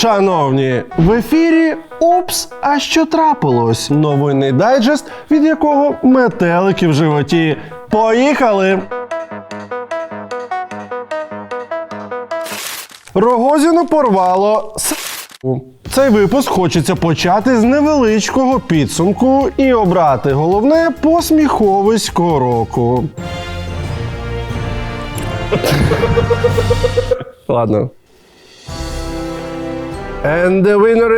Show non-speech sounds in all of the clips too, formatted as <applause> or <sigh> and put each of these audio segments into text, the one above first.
Шановні, в ефірі Упс, а що трапилось? Новинний дайджест, від якого метелики в животі. Поїхали! Рогозіну порвало с. Цей випуск хочеться почати з невеличкого підсумку і обрати головне посміховисько року. <laughs> Ладно. And the winner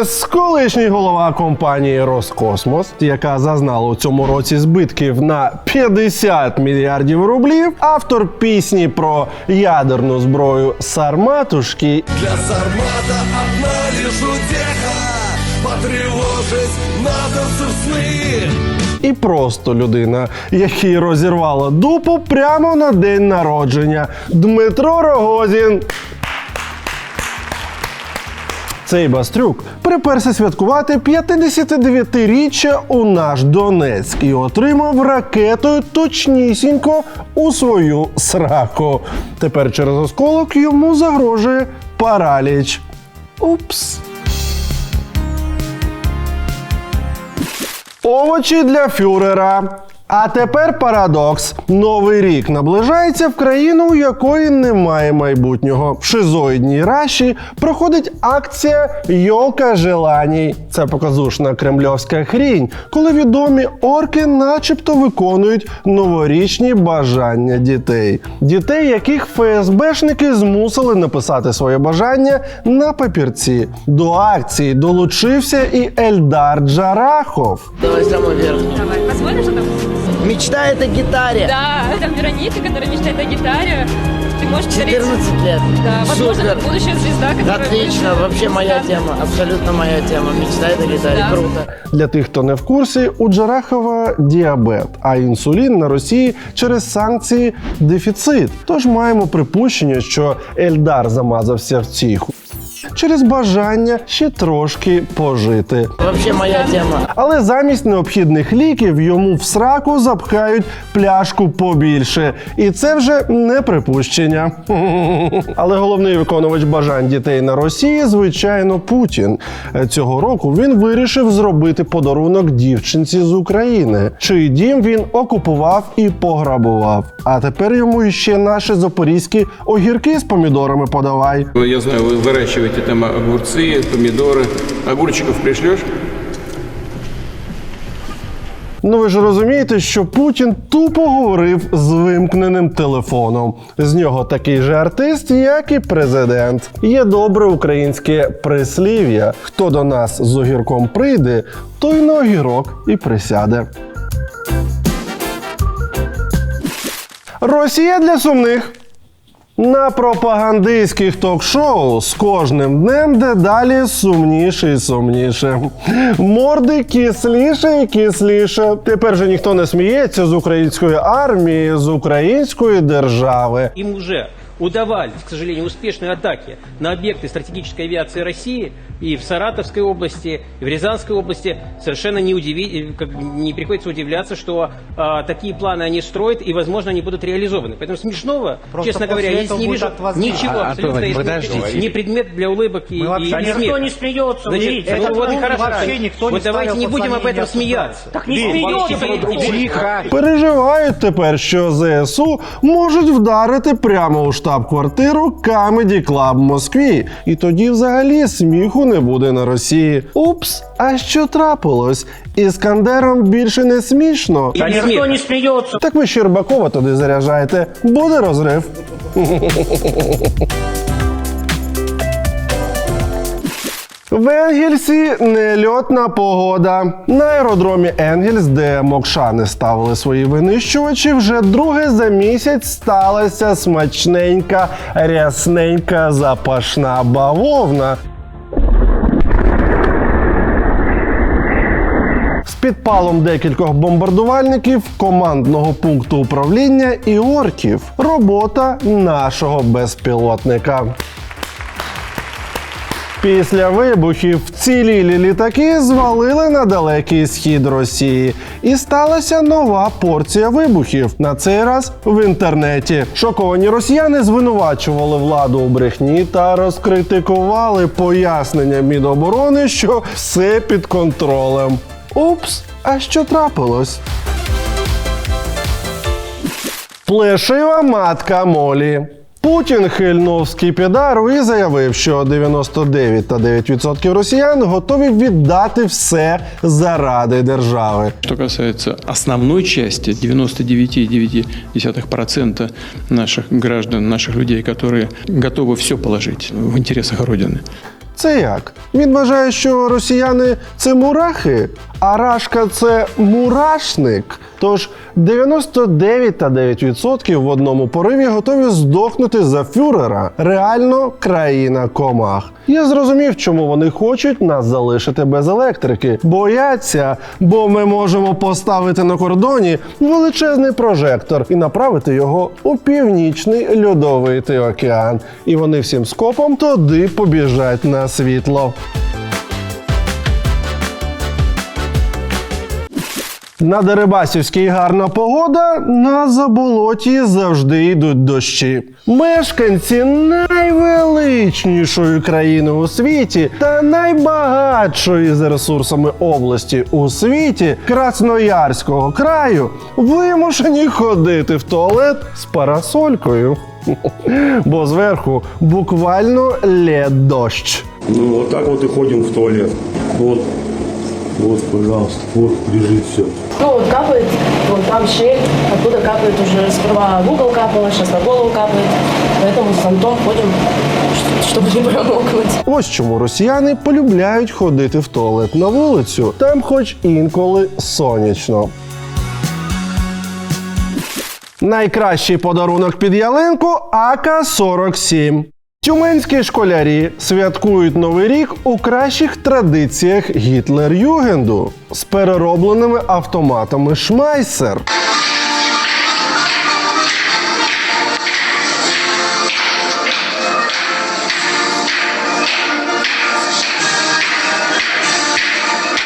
is колишній голова компанії Роскосмос, яка зазнала у цьому році збитків на 50 мільярдів рублів. Автор пісні про ядерну зброю Сарматушки Для Сармата одна лишь утеха Потревожить надо сны і просто людина, який розірвала дупу прямо на день народження. Дмитро Рогозін. Цей бастрюк приперся святкувати 59-річчя у наш Донецьк і отримав ракетою точнісінько у свою сраку. Тепер через осколок йому загрожує параліч. Упс. Овочі для фюрера. А тепер парадокс. Новий рік наближається в країну, у якої немає майбутнього. В шизоїдній раші проходить акція Йолка желаній. Це показушна кремльовська хрінь, коли відомі орки начебто виконують новорічні бажання дітей. Дітей, яких ФСБшники змусили написати своє бажання на папірці. До акції долучився і Ельдар Джарахов. Давай самый верх. Давай, что там. Мечтает о гитаре. Да, там Вероника, которая мечтает о гитаре. Ты можешь подарить... 14 лет. Да, возможно, Супер. будущая звезда, которая... Отлично, будет- вообще моя Да. тема, абсолютно моя тема. Мечтает о гитаре, Да. круто. Для тих, хто не в курсі, у Джарахова діабет, а інсулін на Росії через санкції дефіцит. Тож маємо припущення, що Ельдар замазався в цій ху... через бажання ще трошки пожити. Вообще моя тема. Але замість необхідних ліків йому в сраку запхають пляшку побільше. І це вже не припущення. <laughs> Але головний виконувач бажань дітей на Росії, звичайно, Путін. Цього року він вирішив зробити подарунок дівчинці з України, чий дім він окупував і пограбував. А тепер йому ще наші запорізькі огірки з помідорами подавай. Ну, Я знаю, вы выращиваете там огурцы, помидоры. Огурчиков пришлешь? Ну ви ж розумієте, що Путін тупо говорив з вимкненим телефоном. З нього такий же артист, як і президент. Є добре українське прислів'я: хто до нас з огірком прийде, той на огірок і присяде. Росія для сумних. На пропагандистських ток-шоу з кожним днем дедалі сумніше і сумніше. Морди кисліше і кисліше. Тепер же ніхто не сміється з української армії, з української держави. Им уже удавались, к сожалению, успешные атаки на объекты стратегической авиации России и в Саратовской области, и в Рязанской области. Совершенно не, удиви... как не приходится удивляться, что а, такие планы они строят, и, возможно, они будут реализованы. Поэтому смешного, Просто честно говоря, после я здесь этого не будет вижу акт возмездия. ничего А, абсолютно. Антон, и подождите. не предмет для улыбок и, Мы вообще- и никто смеха. не смеется, Значит, видите, ну этот вот и пункт хорошо. вообще никто не вот давайте ставил не под будем об сомнение, этом обсуждал. смеяться. Так не Вообще смеется, по-другому. Тихо. Переживають тепер, що ЗСУ можуть вдарити прямо у штаб-квартиру Comedy Club в Москві. І тоді взагалі сміху не не буде на Росії. Упс, а що трапилось? Іскандером більше не смішно. И без Никто не смеется. Так ви Щербакова туди заряджаєте. Буде розрив. В Енгельсі нельотна погода. На аеродромі Енгельс, де мокшани ставили свої винищувачі, вже друге за місяць сталася смачненька, рясненька запашна бавовна. Підпалом декількох бомбардувальників, командного пункту управління і орків. Робота нашого безпілотника. Після вибухів вцілілі літаки звалили на далекий схід Росії, і сталася нова порція вибухів. На цей раз в інтернеті. Шоковані росіяни звинувачували владу у брехні та розкритикували пояснення Міноборони, що все під контролем. Упс, а що трапилось? Плешива матка Молі. Путін хильнув скіпідару і заявив, що 99 та 9% росіян готові віддати все заради держави. Что касается основной части, 99,9% наших граждан, наших людей, которые готовы все положить в интересах Родины. Це як? Він вважає, що росіяни це мурахи, а рашка це мурашник. Тож 99 та 9% в одному пориві готові здохнути за фюрера. Реально країна комах. Я зрозумів, чому вони хочуть нас залишити без електрики. Бояться, бо ми можемо поставити на кордоні величезний прожектор і направити його у північний льодовитий океан. І вони всім скопом туди побіжать на світло. На Дерибасівській гарна погода, на заболоті завжди йдуть дощі. Мешканці найвеличнішої країни у світі та найбагатшої за ресурсами області у світі Красноярського краю вимушені ходити в туалет з парасолькою. <laughs> Бо зверху буквально лє дощ. Ну, вот так вот и ходим в туалет. Вот, вот, пожалуйста, вот лежит все. Ну вот капает, вот там щель, оттуда капает уже сперва в угол капало, сейчас на голову капает. Поэтому с зонтом ходим, чтобы не промокнуть. Ось чому росіяни полюбляють ходити в туалет на вулицю, там хоч інколи сонячно. Найкращий подарунок під ялинку АК-47. Тюменські школярі святкують новий рік у кращих традиціях Гітлер-Югенду з переробленими автоматами Шмайсер.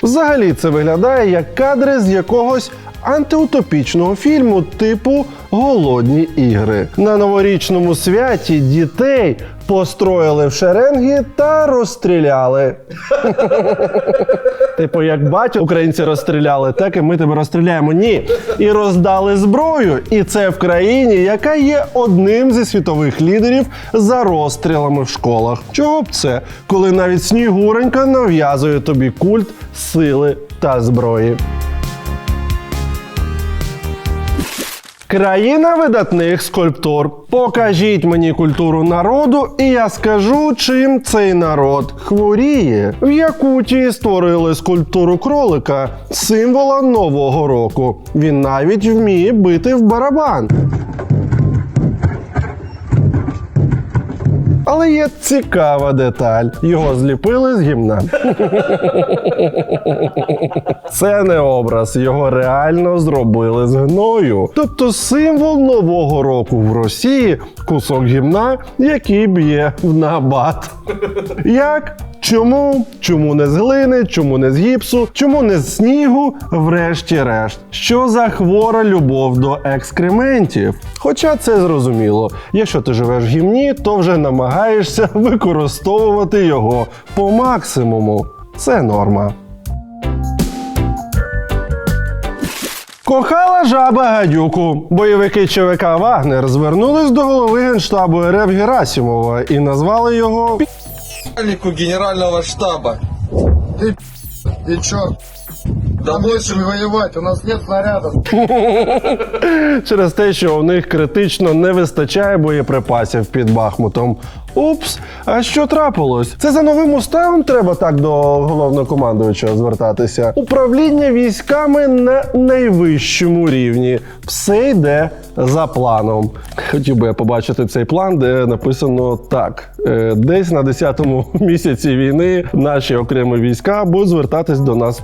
Взагалі це виглядає як кадри з якогось антиутопічного фільму типу Голодні ігри. На новорічному святі дітей построїли в шеренги та розстріляли. <laughs> Типу, як батю українці розстріляли, так і ми тебе розстріляємо. Ні. І роздали зброю. І це в країні, яка є одним зі світових лідерів за розстрілами в школах. Чого б це, коли навіть Снігуренька нав'язує тобі культ сили та зброї. Країна видатних скульптур. Покажіть мені культуру народу, і я скажу, чим цей народ хворіє. В Якутії створили скульптуру кролика, символа нового року. Він навіть вміє бити в барабан. Але є цікава деталь: його зліпили з гімна. Це не образ, його реально зробили з гною. Тобто символ нового року в Росії кусок гімна, який б'є в набат. Як? Чому? Чому не з глини, чому не з гіпсу, чому не з снігу, врешті-решт. Що за хвора любов до екскрементів? Хоча це зрозуміло. Якщо ти живеш в гімні, то вже намагаєшся <laughs> використовувати його по максимуму. Це норма. Кохала жаба гадюку. Бойовики ЧВК Вагнер звернулись до голови генштабу РФ Герасімова і назвали його Начальнику генерального штаба. И чё? Да больше воевать, у нас нет снарядов. <laughs> через те, що у них критично не вистачає боєприпасів під Бахмутом. Упс, а що трапилось? Це за новим уставом треба так до головнокомандуючого звертатися. Управління військами на найвищому рівні. Все йде за планом. Хотів би я побачити цей план, де написано так: е, десь на 10-му <laughs> місяці війни наші окремі війська будуть звертатись до нас.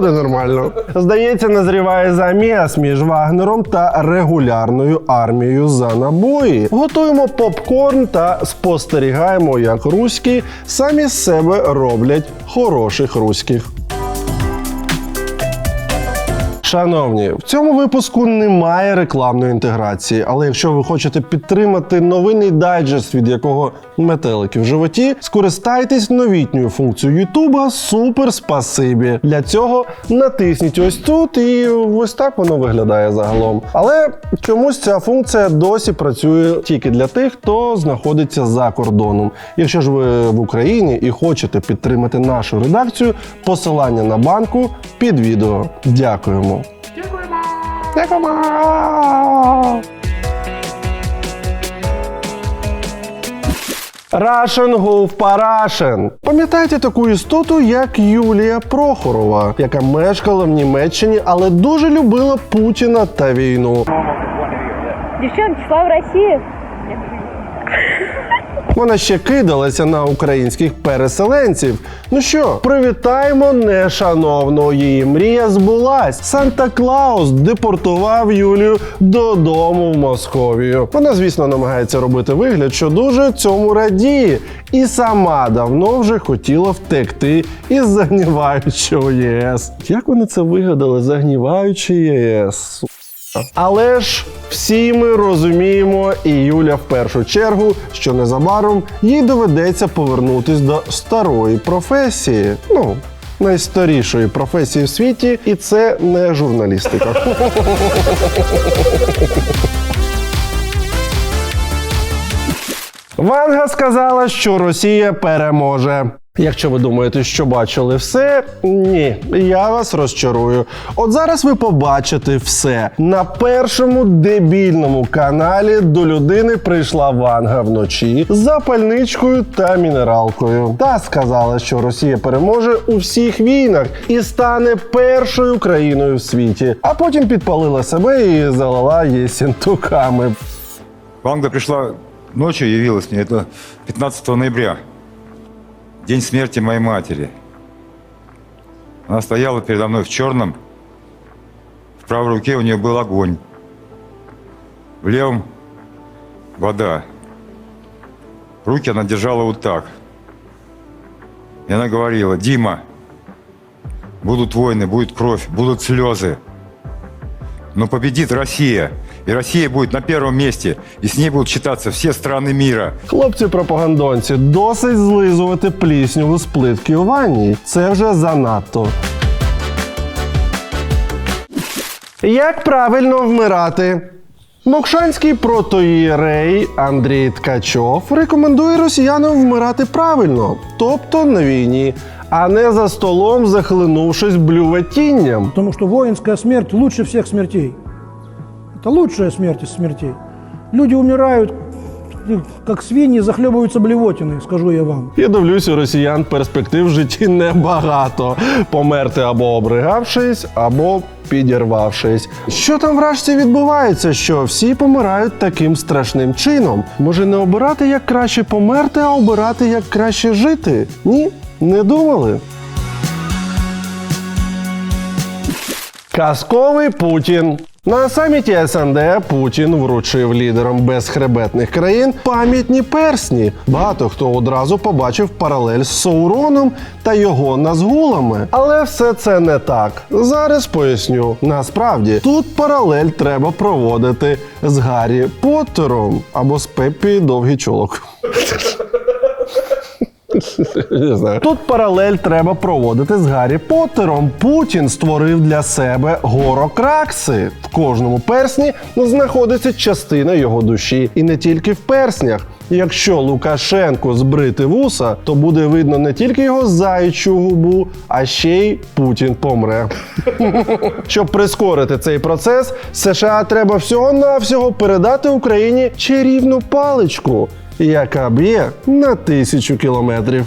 Буде нормально. Здається, назріває заміс між Вагнером та регулярною армією за набої. Готуємо попкорн та спостерігаємо, як руські самі з себе роблять хороших руських. Шановні, в цьому випуску немає рекламної інтеграції, але якщо ви хочете підтримати новинний дайджест, від якого метелики в животі, скористайтесь новітньою функцією Ютуба Супер Спасибі. Для цього натисніть ось тут, і ось так воно виглядає загалом. Але чомусь ця функція досі працює тільки для тих, хто знаходиться за кордоном. Якщо ж ви в Україні і хочете підтримати нашу редакцію, посилання на банку під відео. Дякуємо. Дякуємо. Russian Gulf Parasian. Пам'ятаєте таку істоту, як Юлія Прохорова, яка мешкала в Німеччині, але дуже любила Путіна та війну. Девчонки, слава России! Вона ще кидалася на українських переселенців. Ну що, привітаємо нешановного її мрія збулась. Санта Клаус депортував Юлію додому в Московію. Вона, звісно, намагається робити вигляд, що дуже цьому радіє, і сама давно вже хотіла втекти із загніваючого ЄС. Як вони це вигадали? Загніваючий ЄС. Але ж всі ми розуміємо, і Юля в першу чергу, що незабаром їй доведеться повернутись до старої професії. Ну, найстарішої професії в світі, і це не журналістика. <laughs> Ванга сказала, що Росія переможе. Якщо ви думаєте, що бачили все, ні, я вас розчарую. От зараз ви побачите все. На першому дебільному каналі до людини прийшла Ванга вночі з запальничкою та мінералкою. Та сказала, що Росія переможе у всіх війнах і стане першою країною в світі. А потім підпалила себе і залила єсінтуками. Ванга пришла ночью, явилась мне, это 15 ноября, день смерти моей матери. Она стояла передо мной в черном, в правой руке у нее был огонь, в левом вода. Руки она держала вот так. И она говорила, Дима, будут войны, будет кровь, будут слезы. Но победит Россия. И Россия будет на первом месте. И с ней будут считаться все страны мира. Хлопці-пропагандонці, досить злизувати плісню з плитки у ванні. Це вже занадто. Як правильно вмирати? Мокшанський протоїрей Андрій Ткачов рекомендує росіянам вмирати правильно, тобто на війні, а не за столом, захлинувшись блюватінням. Потому что воинская смерть лучше всех смертей. Это лучшая смерть из смертей. Люди умирают, как свиньи, захлебываются блевотиной, скажу я вам. Я дивлюсь, у росіян перспектив в житті небагато. Померти або обригавшись, або підірвавшись. Що там вражці відбувається? Що всі помирають таким страшним чином? Може не обирати, як краще померти, а обирати, як краще жити? Ні, не думали. Казковий Путін. На саміті СНД Путін вручив лідерам безхребетних країн пам'ятні персні. Багато хто одразу побачив паралель з Сауроном та його назгулами. Але все це не так. Зараз поясню. Насправді тут паралель треба проводити з Гаррі Поттером або з Пеппі Довгий чолок. <laughs> Не знаю. Тут паралель треба проводити з Гаррі Поттером. Путін створив для себе горокракси. В кожному персні знаходиться частина його душі, і не тільки в перснях. Якщо Лукашенко збрити вуса, то буде видно не тільки його заячу губу, а ще й Путін помре. <laughs> Щоб прискорити цей процес, США треба всього-навсього передати Україні чарівну паличку, яка б'є на тисячу кілометрів.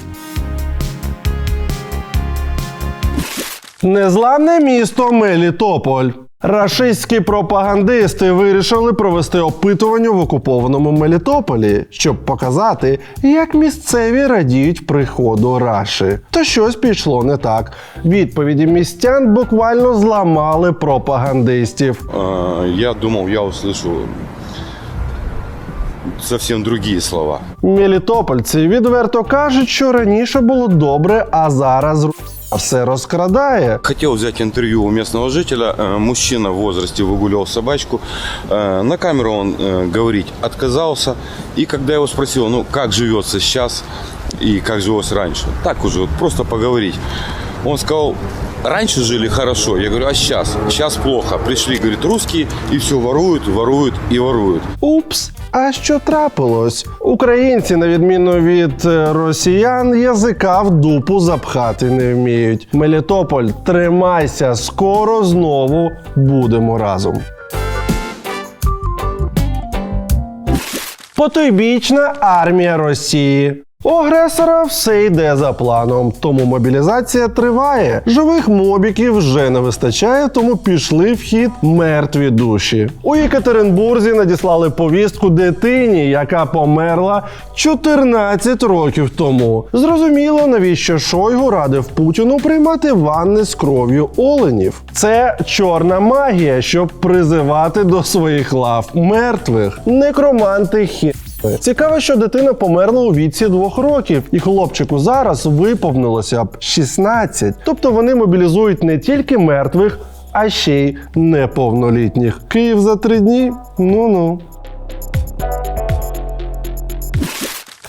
Незламне місто Мелітополь. Рашистські пропагандисти вирішили провести опитування в окупованому Мелітополі, щоб показати, як місцеві радіють приходу Раші. Та щось пішло не так. Відповіді містян буквально зламали пропагандистів. Я думал, я услышу совсем другие слова. Мелітопольці відверто кажуть, що раніше було добре, а зараз ру- все розкрадає. Хотел взять интервью у местного жителя. Э, Мужчина в возрасте выгуливал собачку. Э, На камеру он э, говорить отказался. И когда я его спросил, ну как живется сейчас и как жилось раньше, так уже вот просто поговорить. Он сказал, раньше жили хорошо. Я говорю, а сейчас? Сейчас плохо. Пришли, говорит, русские и все воруют, воруют и воруют. Упс, а що трапилось? Українці, на відміну від е, росіян, язика в дупу запхати не вміють. Мелітополь, тримайся, скоро знову будемо разом. Потойбічна армія Росії. У агресора все йде за планом, тому мобілізація триває. Живих мобіків вже не вистачає, тому пішли в хід мертві душі. У Єкатеринбурзі надіслали повістку дитині, яка померла 14 років тому. Зрозуміло, навіщо Шойгу радив Путіну приймати ванни з кров'ю оленів. Це чорна магія, щоб призивати до своїх лав мертвих. Некроманти хі. Цікаво, що дитина померла у віці двох років, і хлопчику зараз виповнилося б 16. Тобто вони мобілізують не тільки мертвих, а ще й неповнолітніх. Київ за три дні? Ну-ну.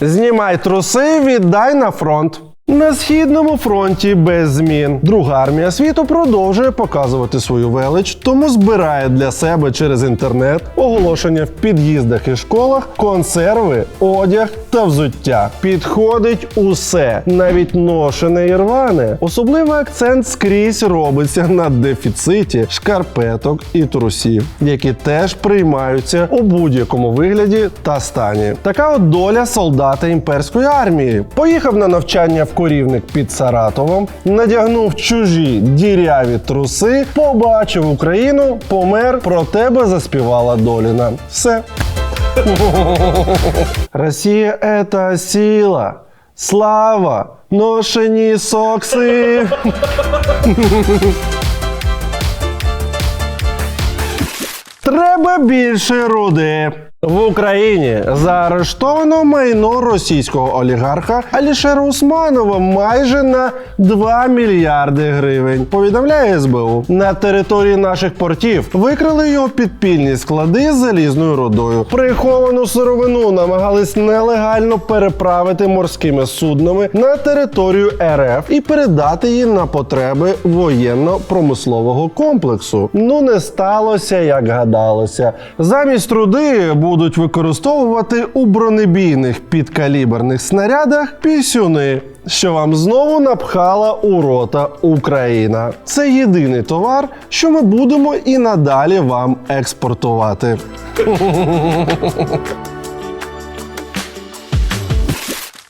Знімай труси, віддай на фронт. На східному фронті без змін. Друга армія світу продовжує показувати свою велич, тому збирає для себе через інтернет оголошення в під'їздах і школах, консерви, одяг та взуття. Підходить усе, навіть ношене і рване. Особливий акцент скрізь робиться на дефіциті шкарпеток і трусів, які теж приймаються у будь-якому вигляді та стані. Така от доля солдата імперської армії. Поїхав на навчання в корівник під Саратовом, надягнув чужі діряві труси, побачив Україну, помер, про тебе заспівала Доліна. Все. Росія – это сила, слава, ношені сокси. Треба більше руди. В Україні заарештовано майно російського олігарха Алішера Усманова майже на 2 мільярди гривень. Повідомляє СБУ. На території наших портів викрили його підпільні склади з залізною рудою. Приховану сировину намагались нелегально переправити морськими суднами на територію РФ і передати її на потреби воєнно-промислового комплексу. Ну не сталося, як гадалося. Замість руди будуть використовувати у бронебійних підкаліберних снарядах пісюни. Що вам знову напхала у рота Україна. Це єдиний товар, що ми будемо і надалі вам експортувати.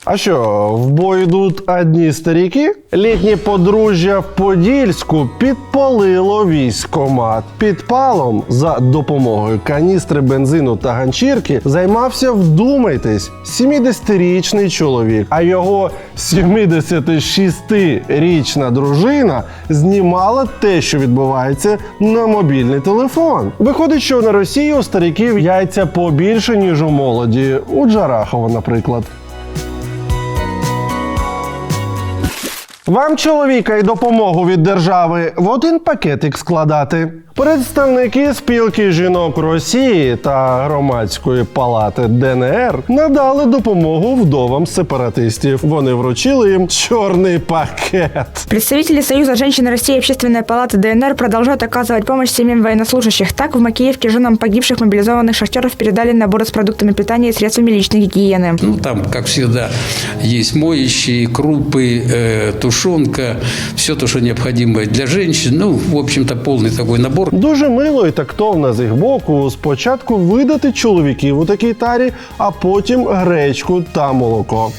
А що, в бой йдуть одні старіки? Літнє подружжя в Подільську підпалило військомат. Підпалом за допомогою каністри бензину та ганчірки займався, вдумайтесь, 70-річний чоловік, а його 76-річна дружина знімала те, що відбувається на мобільний телефон. Виходить, що на Росії у старіків яйця побільше, ніж у молоді, у Джарахова, наприклад. Вам чоловіка і допомогу від держави в один пакетик складати. Представники спілки жінок Росії та громадської палати ДНР надали допомогу вдовам сепаратистів. Вони вручили їм чорний пакет. Представители Союза женщин России и Общественной палаты ДНР продолжают оказывать помощь семьям военнослужащих. Так, в Макеевке женам погибших мобилизованных шахтеров передали наборы с продуктами питания и средствами личной гигиены. Ну, там, как всегда, есть моющие, крупы, э, тушенка, все то, что необходимо для женщин. Ну, в общем-то, полный такой набор. Дуже мило і тактовно з їх боку спочатку видати чоловіків у такій тарі, а потім гречку та молоко.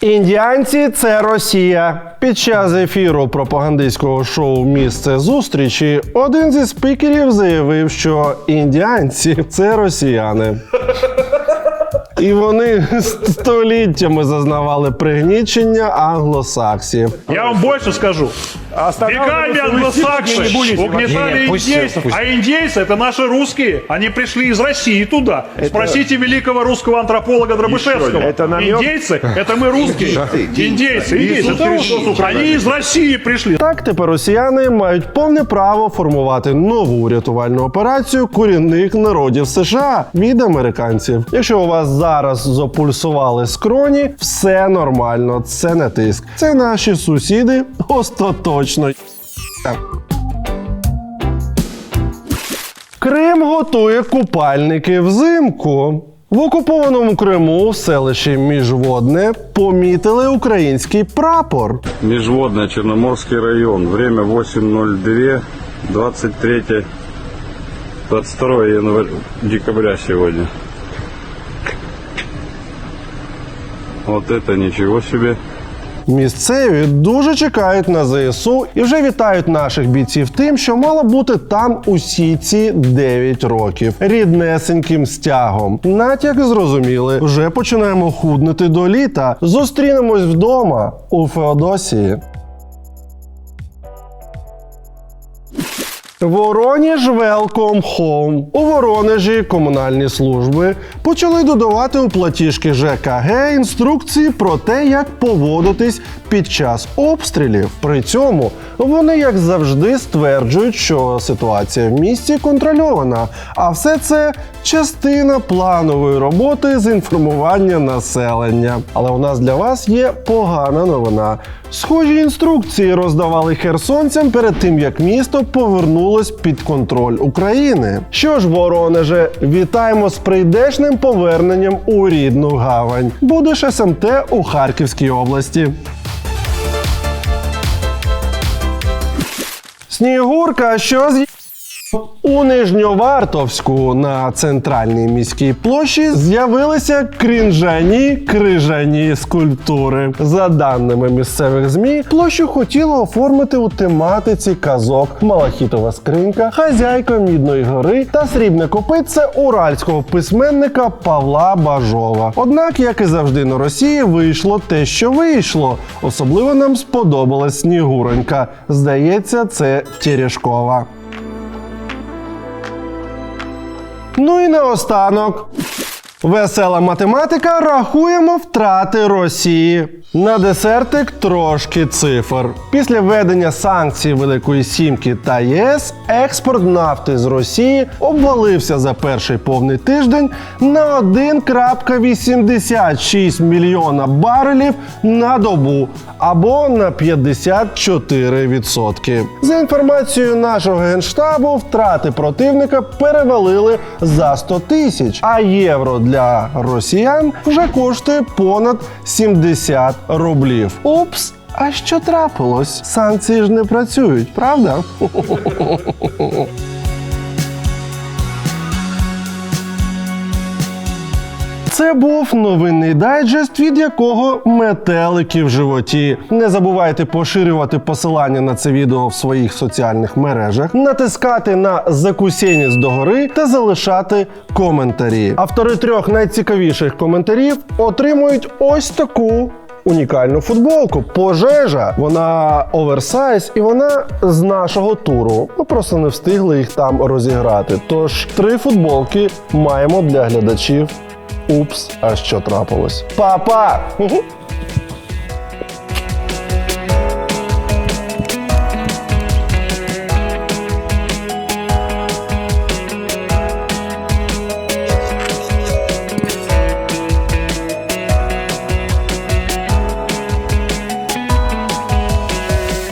Індіанці це Росія. Під час ефіру пропагандистського шоу Місце зустрічі один зі спікерів заявив, що індіанці це росіяни. І вони століттями зазнавали пригнічення англосаксів. Я вам больше скажу. Веками англосаксы угнетали индейцев. А индейцы это наши русские. Они пришли из России туда. Спросите великого русского антрополога Дробышевского. Индейцы это мы русские. Индейцы, индейцы. это русские. Они из России пришли. Так тепер росіяни мають повне право формувати нову рятувальну операцію корінних народів США від американців. Якщо у вас зараз запульсували скроні, все нормально, це не тиск. Це наші сусіди остаточно. Крим готує купальники взимку. В окупованому Криму в селищі Міжводне помітили український прапор. Межводный Черноморский район. Время 8.02, 23 22 января, декабря сегодня. Вот это ничего себе. Місцеві дуже чекають на ЗСУ і вже вітають наших бійців тим, що мало бути там усі ці 9 років ріднесеньким стягом. Натяк зрозуміли, вже починаємо худнити до літа. Зустрінемось вдома у Феодосії. Вороніж Welcome Home. У Воронежі комунальні служби почали додавати у платіжки ЖКГ інструкції про те, як поводитись під час обстрілів. При цьому вони, як завжди, стверджують, що ситуація в місті контрольована, а все це частина планової роботи з інформування населення. Але у нас для вас є погана новина. Схожі інструкції роздавали херсонцям перед тим, як місто повернулось під контроль України. Що ж, Воронеже, вітаємо з прийдешним поверненням у рідну гавань. Будеш СМТ у Харківській області. Снігурка, що з у Нижньовартовську на центральній міській площі з'явилися крінжані крижані скульптури. За даними місцевих змі, площу хотіло оформити у тематиці казок Малахітова скринька, хазяйка Мідної гори та срібне копитце уральського письменника Павла Бажова. Однак, як і завжди на Росії, вийшло те, що вийшло. Особливо нам сподобалась Снігуронька. Здається, це Терешкова. Ну і наостанок. Весела математика рахуємо втрати Росії. На десертик трошки цифр. Після введення санкцій Великої Сімки та ЄС експорт нафти з Росії обвалився за перший повний тиждень на 1,86 мільйона барелів на добу або на 54%. За інформацією нашого генштабу, втрати противника перевалили за 100 тисяч, а євро для росіян вже коштує понад 70 рублів. Упс! А що трапилось? Санкції ж не працюють, правда? Це був новинний дайджест, від якого метелики в животі. Не забувайте поширювати посилання на це відео в своїх соціальних мережах, натискати на закусєніс догори та залишати коментарі. Автори трьох найцікавіших коментарів отримують ось таку. Унікальну футболку пожежа. Вона оверсайз і вона з нашого туру. Ми просто не встигли їх там розіграти. Тож три футболки маємо для глядачів. Упс, а що трапилось? Па-па! Ху-ху.